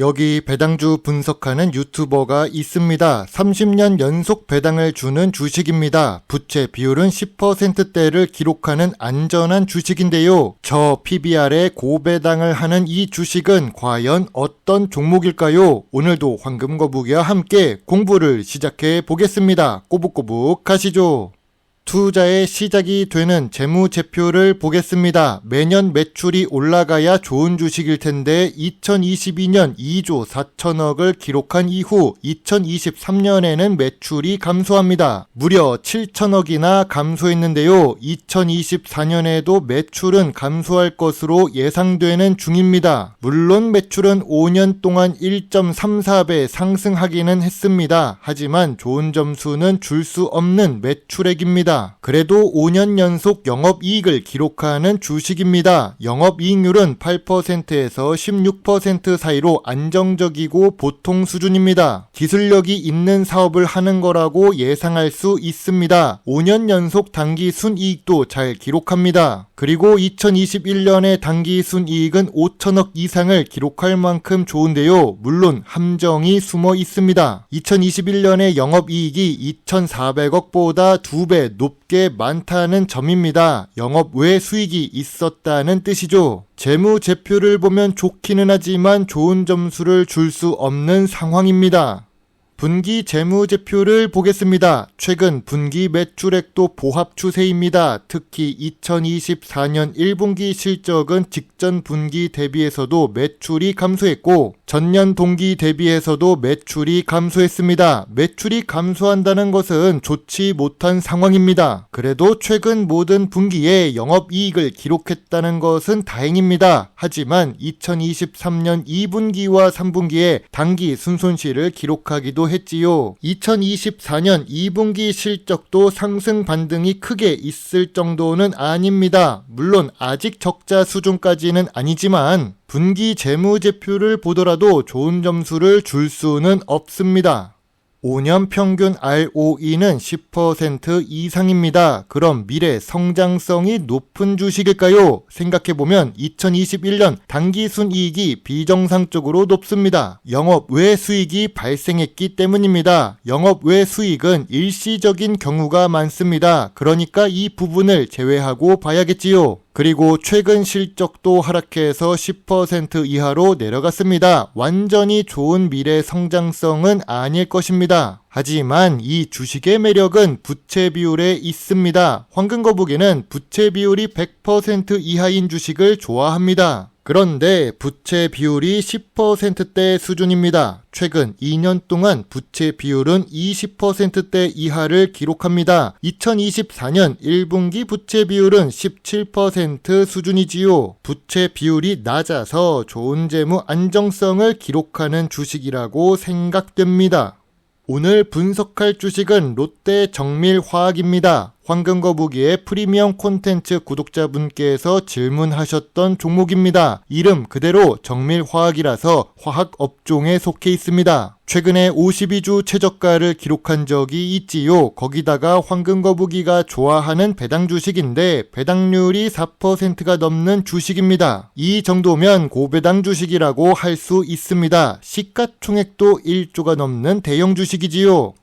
여기 배당주 분석하는 유튜버가 있습니다. 30년 연속 배당을 주는 주식입니다. 부채 비율은 10%대를 기록하는 안전한 주식인데요. 저 PBR에 고배당을 하는 이 주식은 과연 어떤 종목일까요? 오늘도 황금거북이와 함께 공부를 시작해 보겠습니다. 꼬북꼬북 가시죠. 투자의 시작이 되는 재무제표를 보겠습니다. 매년 매출이 올라가야 좋은 주식일 텐데 2022년 2조 4천억을 기록한 이후 2023년에는 매출이 감소합니다. 무려 7천억이나 감소했는데요. 2024년에도 매출은 감소할 것으로 예상되는 중입니다. 물론 매출은 5년 동안 1.34배 상승하기는 했습니다. 하지만 좋은 점수는 줄 수 없는 매출액입니다. 그래도 5년 연속 영업이익을 기록하는 주식입니다. 영업이익률은 8%에서 16% 사이로 안정적이고 보통 수준입니다. 기술력이 있는 사업을 하는 거라고 예상할 수 있습니다. 5년 연속 단기 순이익도 잘 기록합니다. 그리고 2021년의 단기 순이익은 5천억 이상을 기록할 만큼 좋은데요. 물론 함정이 숨어 있습니다. 2021년의 영업이익이 2,400억보다 2배 높게 많다는 점입니다. 영업 외 수익이 있었다는 뜻이죠. 재무 제표를 보면 좋기는 하지만 좋은 점수를 줄 수 없는 상황입니다. 분기 재무제표를 보겠습니다. 최근 분기 매출액도 보합 추세입니다. 특히 2024년 1분기 실적은 직전 분기 대비해서도 매출이 감소했고 전년 동기 대비해서도 매출이 감소했습니다. 매출이 감소한다는 것은 좋지 못한 상황입니다. 그래도 최근 모든 분기에 영업이익을 기록했다는 것은 다행입니다. 하지만 2023년 2분기와 3분기에 단기 순손실을 기록하기도 했지요. 2024년 2분기 실적도 상승 반등이 크게 있을 정도는 아닙니다. 물론 아직 적자 수준까지는 아니지만 분기 재무제표를 보더라도 좋은 점수를 줄 수는 없습니다. 5년 평균 ROE는 10% 이상입니다. 그럼 미래 성장성이 높은 주식일까요? 생각해보면 2021년 단기 순이익이 비정상적으로 높습니다. 영업 외 수익이 발생했기 때문입니다. 영업 외 수익은 일시적인 경우가 많습니다. 그러니까 이 부분을 제외하고 봐야겠지요. 그리고 최근 실적도 하락해서 10% 이하로 내려갔습니다. 완전히 좋은 미래 성장성은 아닐 것입니다. 하지만 이 주식의 매력은 부채 비율에 있습니다. 황금거북이는 부채 비율이 100% 이하인 주식을 좋아합니다. 그런데 부채 비율이 10%대 수준입니다. 최근 2년 동안 부채 비율은 20%대 이하를 기록합니다. 2024년 1분기 부채 비율은 17% 수준이지요. 부채 비율이 낮아서 좋은 재무 안정성을 기록하는 주식이라고 생각됩니다. 오늘 분석할 주식은 롯데 정밀화학입니다. 황금거북이의 프리미엄 콘텐츠 구독자분께서 질문하셨던 종목입니다. 이름 그대로 정밀화학이라서 화학 업종에 속해 있습니다. 최근에 52주 최저가를 기록한 적이 있지요. 거기다가 황금거북이가 좋아하는 배당 주식인데 배당률이 4%가 넘는 주식입니다. 이 정도면 고배당 주식이라고 할 수 있습니다. 시가총액도 1조가 넘는 대형 주식이지요.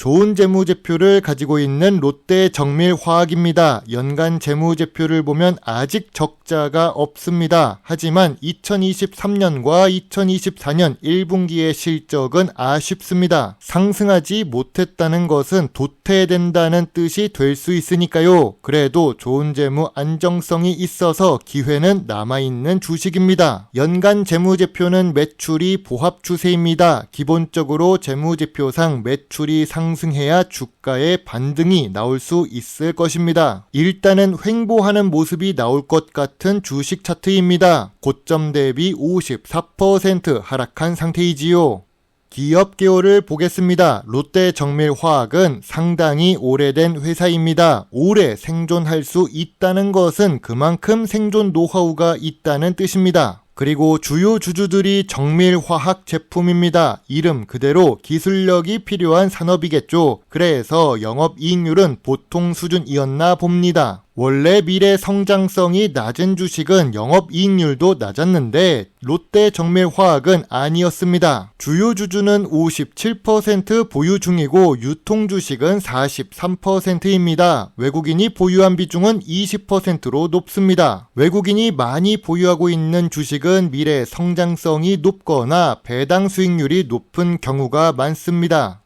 좋은 재무제표를 가지고 있는 롯데 정밀화학입니다. 연간 재무제표를 보면 아직 적자가 없습니다. 하지만 2023년과 2024년 1분기의 실적은 아쉽습니다. 상승하지 못했다는 것은 도태된다는 뜻이 될 수 있으니까요. 그래도 좋은 재무 안정성이 있어서 기회는 남아있는 주식입니다. 연간 재무제표는 매출이 보합 추세입니다. 기본적으로 재무제표상 매출이 상 상승해야 주가의 반등이 나올 수 있을 것입니다. 일단은 횡보하는 모습이 나올 것 같은 주식 차트입니다. 고점 대비 54% 하락한 상태이지요. 기업 개요를 보겠습니다. 롯데 정밀화학은 상당히 오래된 회사입니다. 오래 생존할 수 있다는 것은 그만큼 생존 노하우가 있다는 뜻입니다. 그리고 주요 주주들이 정밀화학 제품입니다. 이름 그대로 기술력이 필요한 산업이겠죠. 그래서 영업이익률은 보통 수준이었나 봅니다. 원래 미래 성장성이 낮은 주식은 영업이익률도 낮았는데 롯데 정밀화학은 아니었습니다. 주요 주주는 57% 보유 중이고 유통 주식은 43%입니다. 외국인이 보유한 비중은 20%로 높습니다. 외국인이 많이 보유하고 있는 주식은 미래 성장성이 높거나 배당 수익률이 높은 경우가 많습니다.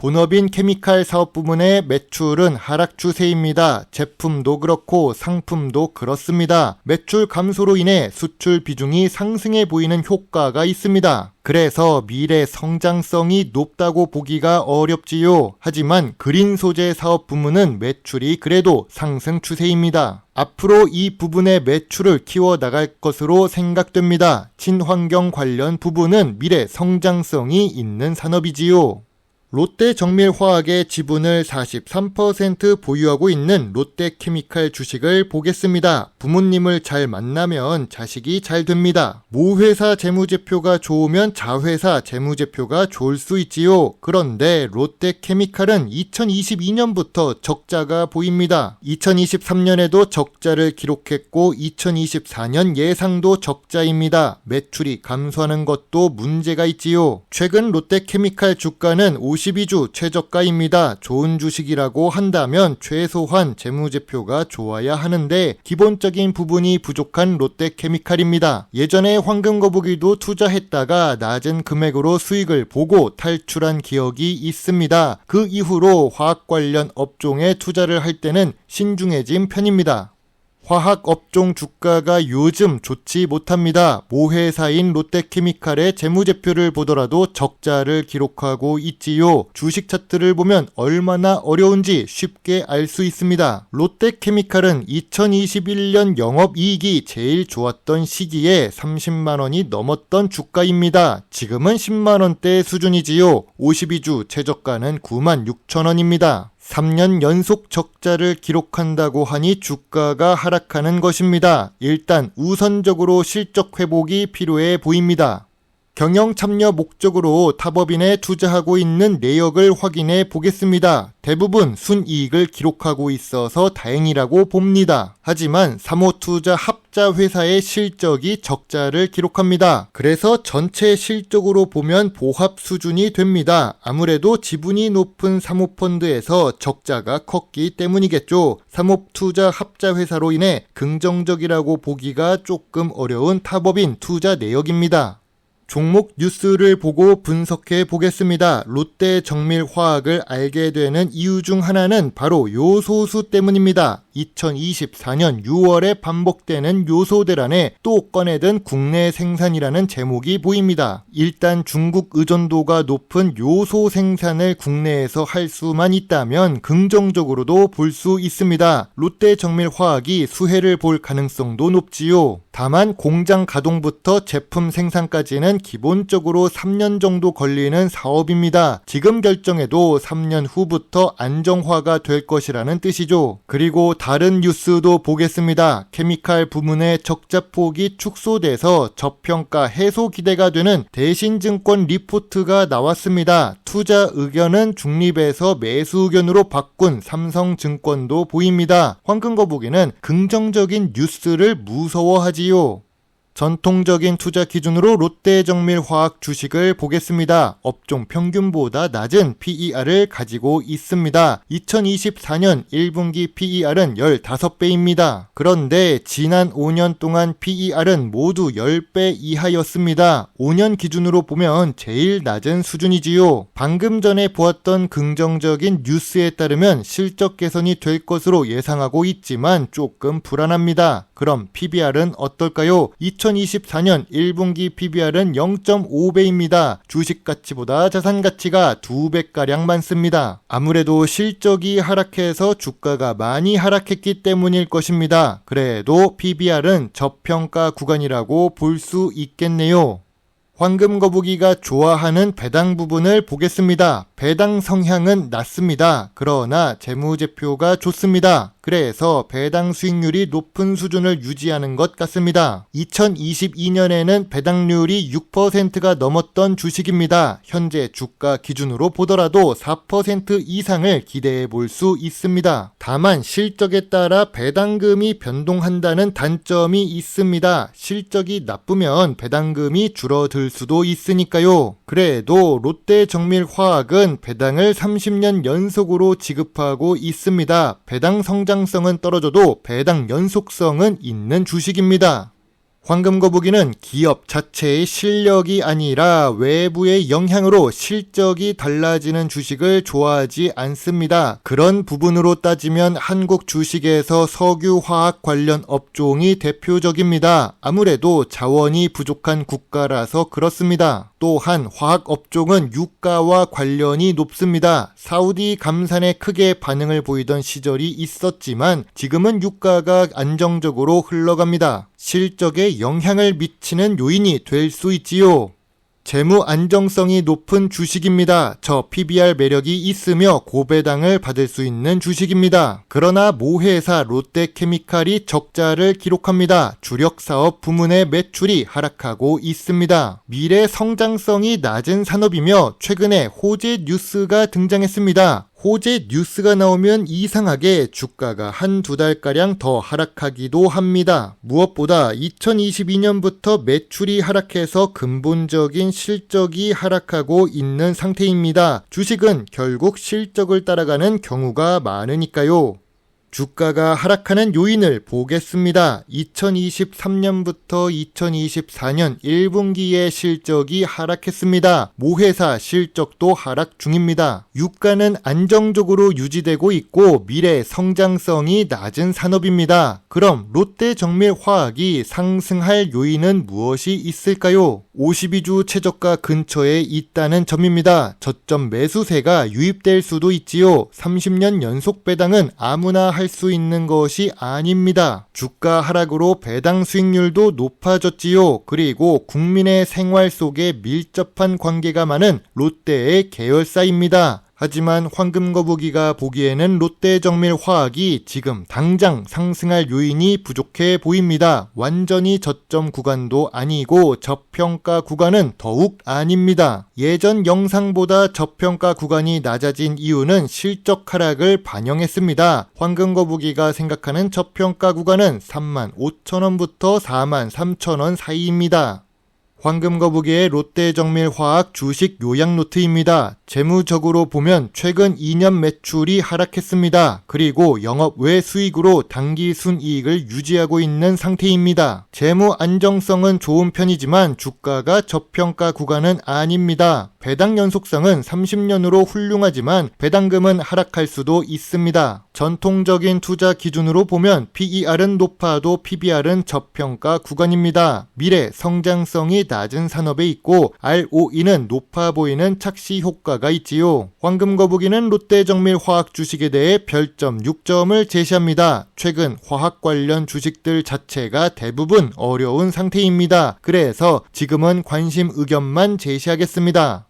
본업인 케미칼 사업 부문의 매출은 하락 추세입니다. 제품도 그렇고 상품도 그렇습니다. 매출 감소로 인해 수출 비중이 상승해 보이는 효과가 있습니다. 그래서 미래 성장성이 높다고 보기가 어렵지요. 하지만 그린 소재 사업 부문은 매출이 그래도 상승 추세입니다. 앞으로 이 부분의 매출을 키워 나갈 것으로 생각됩니다. 친환경 관련 부분은 미래 성장성이 있는 산업이지요. 롯데 정밀화학의 지분을 43% 보유하고 있는 롯데케미칼 주식을 보겠습니다. 부모님을 잘 만나면 자식이 잘 됩니다. 모 회사 재무제표가 좋으면 자회사 재무제표가 좋을 수 있지요. 그런데 롯데케미칼은 2022년부터 적자가 보입니다. 2023년에도 적자를 기록했고 2024년 예상도 적자입니다. 매출이 감소하는 것도 문제가 있지요. 최근 롯데케미칼 주가는 52주 최저가입니다. 좋은 주식이라고 한다면 최소한 재무제표가 좋아야 하는데 기본적인 부분이 부족한 롯데케미칼입니다. 예전에 황금거북이도 투자했다가 낮은 금액으로 수익을 보고 탈출한 기억이 있습니다. 그 이후로 화학 관련 업종에 투자를 할 때는 신중해진 편입니다. 화학 업종 주가가 요즘 좋지 못합니다. 모 회사인 롯데케미칼의 재무제표를 보더라도 적자를 기록하고 있지요. 주식 차트를 보면 얼마나 어려운지 쉽게 알 수 있습니다. 롯데케미칼은 2021년 영업이익이 제일 좋았던 시기에 30만원이 넘었던 주가입니다. 지금은 10만원대 수준이지요. 52주 최저가는 9만 6천원입니다. 3년 연속 적자를 기록한다고 하니 주가가 하락하는 것입니다. 일단 우선적으로 실적 회복이 필요해 보입니다. 경영 참여 목적으로 타법인에 투자하고 있는 내역을 확인해 보겠습니다. 대부분 순이익을 기록하고 있어서 다행이라고 봅니다. 하지만 사모투자 합자 회사의 실적이 적자를 기록합니다. 그래서 전체 실적으로 보면 보합 수준이 됩니다. 아무래도 지분이 높은 사모펀드에서 적자가 컸기 때문이겠죠. 사모투자 합자 회사로 인해 긍정적이라고 보기가 조금 어려운 타법인 투자 내역입니다. 종목 뉴스를 보고 분석해 보겠습니다. 롯데 정밀화학을 알게 되는 이유 중 하나는 바로 요소수 때문입니다. 2024년 6월에 반복되는 요소 대란에 또 꺼내든 국내 생산이라는 제목이 보입니다. 일단 중국 의존도가 높은 요소 생산을 국내에서 할 수만 있다면 긍정적으로도 볼 수 있습니다. 롯데 정밀화학이 수혜를 볼 가능성도 높지요. 다만 공장 가동부터 제품 생산까지는 기본적으로 3년 정도 걸리는 사업입니다. 지금 결정해도 3년 후부터 안정화가 될 것이라는 뜻이죠. 그리고 다른 뉴스도 보겠습니다. 케미칼 부문의 적자폭이 축소돼서 저평가 해소 기대가 되는 대신증권 리포트가 나왔습니다. 투자 의견은 중립에서 매수 의견으로 바꾼 삼성증권도 보입니다. 황금거북이는 긍정적인 뉴스를 무서워하지요. 전통적인 투자 기준으로 롯데정밀화학 주식을 보겠습니다. 업종 평균보다 낮은 PER을 가지고 있습니다. 2024년 1분기 PER은 15배입니다. 그런데 지난 5년 동안 PER은 모두 10배 이하였습니다. 5년 기준으로 보면 제일 낮은 수준이지요. 방금 전에 보았던 긍정적인 뉴스에 따르면 실적 개선이 될 것으로 예상하고 있지만 조금 불안합니다. 그럼 PBR은 어떨까요? 2024년 1분기 PBR은 0.5배입니다. 주식 가치보다 자산 가치가 2배가량 많습니다. 아무래도 실적이 하락해서 주가가 많이 하락했기 때문일 것입니다. 그래도 PBR은 저평가 구간이라고 볼 수 있겠네요. 황금 거북이가 좋아하는 배당 부분을 보겠습니다. 배당 성향은 낮습니다. 그러나 재무제표가 좋습니다. 그래서 배당 수익률이 높은 수준을 유지하는 것 같습니다. 2022년에는 배당률이 6%가 넘었던 주식입니다. 현재 주가 기준으로 보더라도 4% 이상을 기대해 볼 수 있습니다. 다만 실적에 따라 배당금이 변동한다는 단점이 있습니다. 실적이 나쁘면 배당금이 줄어들 수도 있으니까요. 그래도 롯데 정밀화학은 배당을 30년 연속으로 지급하고 있습니다. 배당 성장 성은 떨어져도 배당 연속성은 있는 주식입니다. 황금 거북이는 기업 자체의 실력이 아니라 외부의 영향으로 실적이 달라지는 주식을 좋아하지 않습니다. 그런 부분으로 따지면 한국 주식에서 석유화학 관련 업종이 대표적입니다. 아무래도 자원이 부족한 국가라서 그렇습니다. 또한 화학 업종은 유가와 관련이 높습니다. 사우디 감산에 크게 반응을 보이던 시절이 있었지만 지금은 유가가 안정적으로 흘러갑니다. 실적에 영향을 미치는 요인이 될 수 있지요. 재무 안정성이 높은 주식입니다. 저 PBR 매력이 있으며 고배당을 받을 수 있는 주식입니다. 그러나 모회사 롯데케미칼이 적자를 기록합니다. 주력 사업 부문의 매출이 하락하고 있습니다. 미래 성장성이 낮은 산업이며 최근에 호재 뉴스가 등장했습니다. 호재 뉴스가 나오면 이상하게 주가가 한 두 달가량 더 하락하기도 합니다. 무엇보다 2022년부터 매출이 하락해서 근본적인 실적이 하락하고 있는 상태입니다. 주식은 결국 실적을 따라가는 경우가 많으니까요. 주가가 하락하는 요인을 보겠습니다. 2023년부터 2024년 1분기의 실적이 하락했습니다. 모회사 실적도 하락 중입니다. 유가는 안정적으로 유지되고 있고 미래 성장성이 낮은 산업입니다. 그럼 롯데 정밀화학이 상승할 요인은 무엇이 있을까요? 52주 최저가 근처에 있다는 점입니다. 저점 매수세가 유입될 수도 있지요. 30년 연속 배당은 아무나 할 수 있는 것이 아닙니다. 주가 하락으로 배당 수익률도 높아졌지요. 그리고 국민의 생활 속에 밀접한 관계가 많은 롯데의 계열사입니다. 하지만 황금거북이가 보기에는 롯데정밀화학이 지금 당장 상승할 요인이 부족해 보입니다. 완전히 저점 구간도 아니고 저평가 구간은 더욱 아닙니다. 예전 영상보다 저평가 구간이 낮아진 이유는 실적 하락을 반영했습니다. 황금거북이가 생각하는 저평가 구간은 3만 5천원부터 4만 3천원 사이입니다. 황금거북이의 롯데정밀화학 주식 요약 노트입니다. 재무적으로 보면 최근 2년 매출이 하락했습니다. 그리고 영업 외 수익으로 단기 순이익을 유지하고 있는 상태입니다. 재무 안정성은 좋은 편이지만 주가가 저평가 구간은 아닙니다. 배당 연속성은 30년으로 훌륭하지만 배당금은 하락할 수도 있습니다. 전통적인 투자 기준으로 보면 PER은 높아도 PBR은 저평가 구간입니다. 미래 성장성이 낮은 산업에 있고 ROE는 높아 보이는 착시 효과가 있지요. 황금거북이는 롯데정밀화학 주식에 대해 별점 6점을 제시합니다. 최근 화학 관련 주식들 자체가 대부분 어려운 상태입니다. 그래서 지금은 관심 의견만 제시하겠습니다.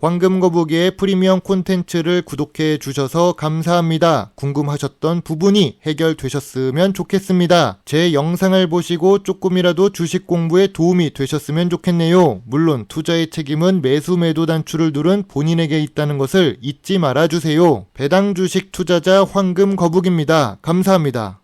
황금거북이의 프리미엄 콘텐츠를 구독해 주셔서 감사합니다. 궁금하셨던 부분이 해결되셨으면 좋겠습니다. 제 영상을 보시고 조금이라도 주식 공부에 도움이 되셨으면 좋겠네요. 물론 투자의 책임은 매수 매도 단추를 누른 본인에게 있다는 것을 잊지 말아 주세요. 배당 주식 투자자 황금거북입니다. 감사합니다.